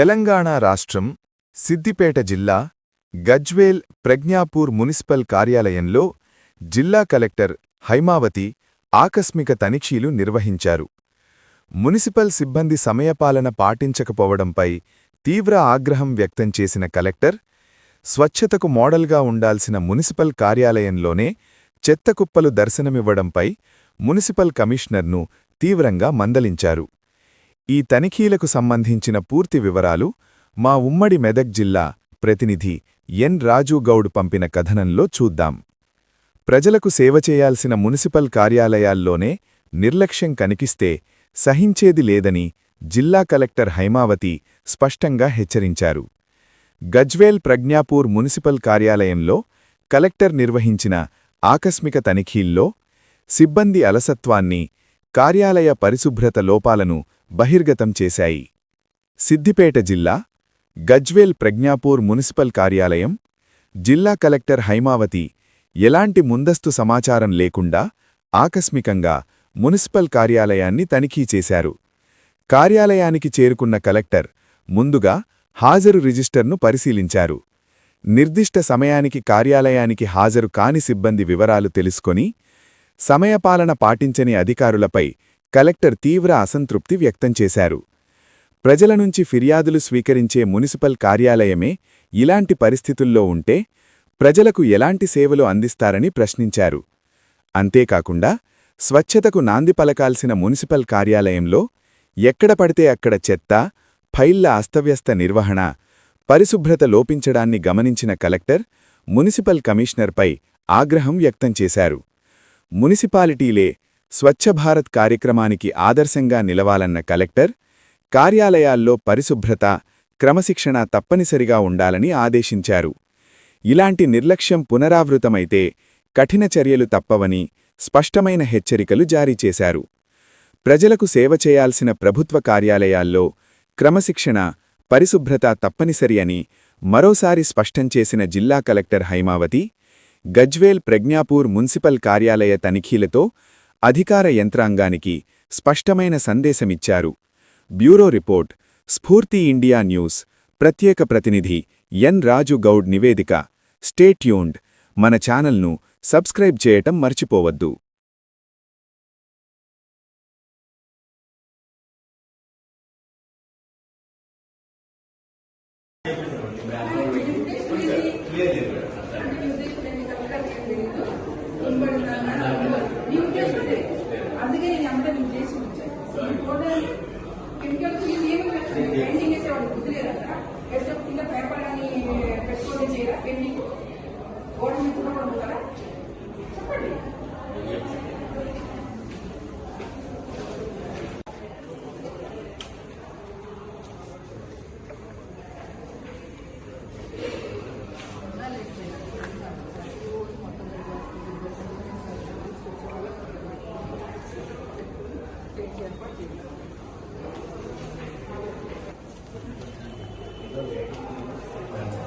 తెలంగాణ రాష్ట్రం సిద్దిపేట జిల్లా గజ్వేల్ ప్రజ్ఞాపూర్ మున్సిపల్ కార్యాలయంలో జిల్లా కలెక్టర్ హైమావతి ఆకస్మిక తనిఖీలు నిర్వహించారు. మున్సిపల్ సిబ్బంది సమయపాలన పాటించకపోవడంపై తీవ్ర ఆగ్రహం వ్యక్తం చేసిన కలెక్టర్ స్వచ్ఛతకు మోడల్గా ఉండాల్సిన మున్సిపల్ కార్యాలయంలోనే చెత్తకుప్పలు దర్శనమివ్వడంపై మున్సిపల్ కమిషనర్ను తీవ్రంగా మందలించారు. ఈ తనిఖీలకు సంబంధించిన పూర్తి వివరాలు మా ఉమ్మడి మెదక్ జిల్లా ప్రతినిధి ఎన్ రాజు గౌడ్ పంపిన కథనంలో చూద్దాం. ప్రజలకు సేవ చేయాల్సిన మున్సిపల్ కార్యాలయాల్లోనే నిర్లక్ష్యం కనిపిస్తే సహించేది లేదని జిల్లా కలెక్టర్ హైమావతి స్పష్టంగా హెచ్చరించారు. గజ్వేల్ ప్రజ్ఞాపూర్ మున్సిపల్ కార్యాలయంలో కలెక్టర్ నిర్వహించిన ఆకస్మిక తనిఖీల్లో సిబ్బంది అలసత్వాన్ని కార్యాలయ పరిశుభ్రత లోపాలను బహిర్గతం చేశాయి. సిద్దిపేట జిల్లా గజ్వేల్ ప్రజ్ఞాపూర్ మున్సిపల్ కార్యాలయం జిల్లా కలెక్టర్ హైమావతి ఎలాంటి ముందస్తు సమాచారం లేకుండా ఆకస్మికంగా మున్సిపల్ కార్యాలయాన్ని తనిఖీ చేశారు. కార్యాలయానికి చేరుకున్న కలెక్టర్ ముందుగా హాజరు రిజిస్టర్ను పరిశీలించారు. నిర్దిష్ట సమయానికి కార్యాలయానికి హాజరు కాని సిబ్బంది వివరాలు తెలుసుకొని సమయపాలన పాటించని అధికారులపై కలెక్టర్ తీవ్ర అసంతృప్తి వ్యక్తం చేశారు. ప్రజల నుంచి ఫిర్యాదులు స్వీకరించే మున్సిపల్ కార్యాలయమే ఇలాంటి పరిస్థితుల్లో ఉంటే ప్రజలకు ఎలాంటి సేవలు అందిస్తారని ప్రశ్నించారు. అంతేకాకుండా స్వచ్ఛతకు నాంది పలకాల్సిన మున్సిపల్ కార్యాలయంలో ఎక్కడ పడితే అక్కడ చెత్త ఫైళ్ళ అస్తవ్యస్త నిర్వహణ పరిశుభ్రత లోపించడాన్ని గమనించిన కలెక్టర్ మున్సిపల్ కమిషనర్పై ఆగ్రహం వ్యక్తం చేశారు. మున్సిపాలిటీలే స్వచ్ఛ భారత్ కార్యక్రమానికి ఆదర్శంగా నిలవాలన్న కలెక్టర్ కార్యాలయాల్లో పరిశుభ్రత క్రమశిక్షణ తప్పనిసరిగా ఉండాలని ఆదేశించారు. ఇలాంటి నిర్లక్ష్యం పునరావృతమైతే కఠిన చర్యలు తప్పవని స్పష్టమైన హెచ్చరికలు జారీ చేశారు. ప్రజలకు సేవ చేయాల్సిన ప్రభుత్వ కార్యాలయాల్లో క్రమశిక్షణ పరిశుభ్రత తప్పనిసరి అని మరోసారి స్పష్టం చేసిన జిల్లా కలెక్టర్ హైమావతి గజ్వేల్ ప్రజ్ఞాపూర్ మున్సిపల్ కార్యాలయ తనిఖీలతో అధికార యంత్రాంగానికి స్పష్టమైన సందేశమిచ్చారు. Bureau report Spoorthi India news ప్రత్యేక ప్రతినిధి ఎన్ రాజు గౌడ్ నివేదిక. స్టేట్యూన్డ్ మన ఛానల్ను సబ్స్క్రైబ్ చేయటం మర్చిపోవద్దు. అందుకే పెయింటింగ్ వేసేవాడు బుద్ధి లేదంట కింద పేపర్ అని చేయరా పెయింటింగ్ గోడ మీద కూడా ఉంటారా చెప్పండి. đơn vị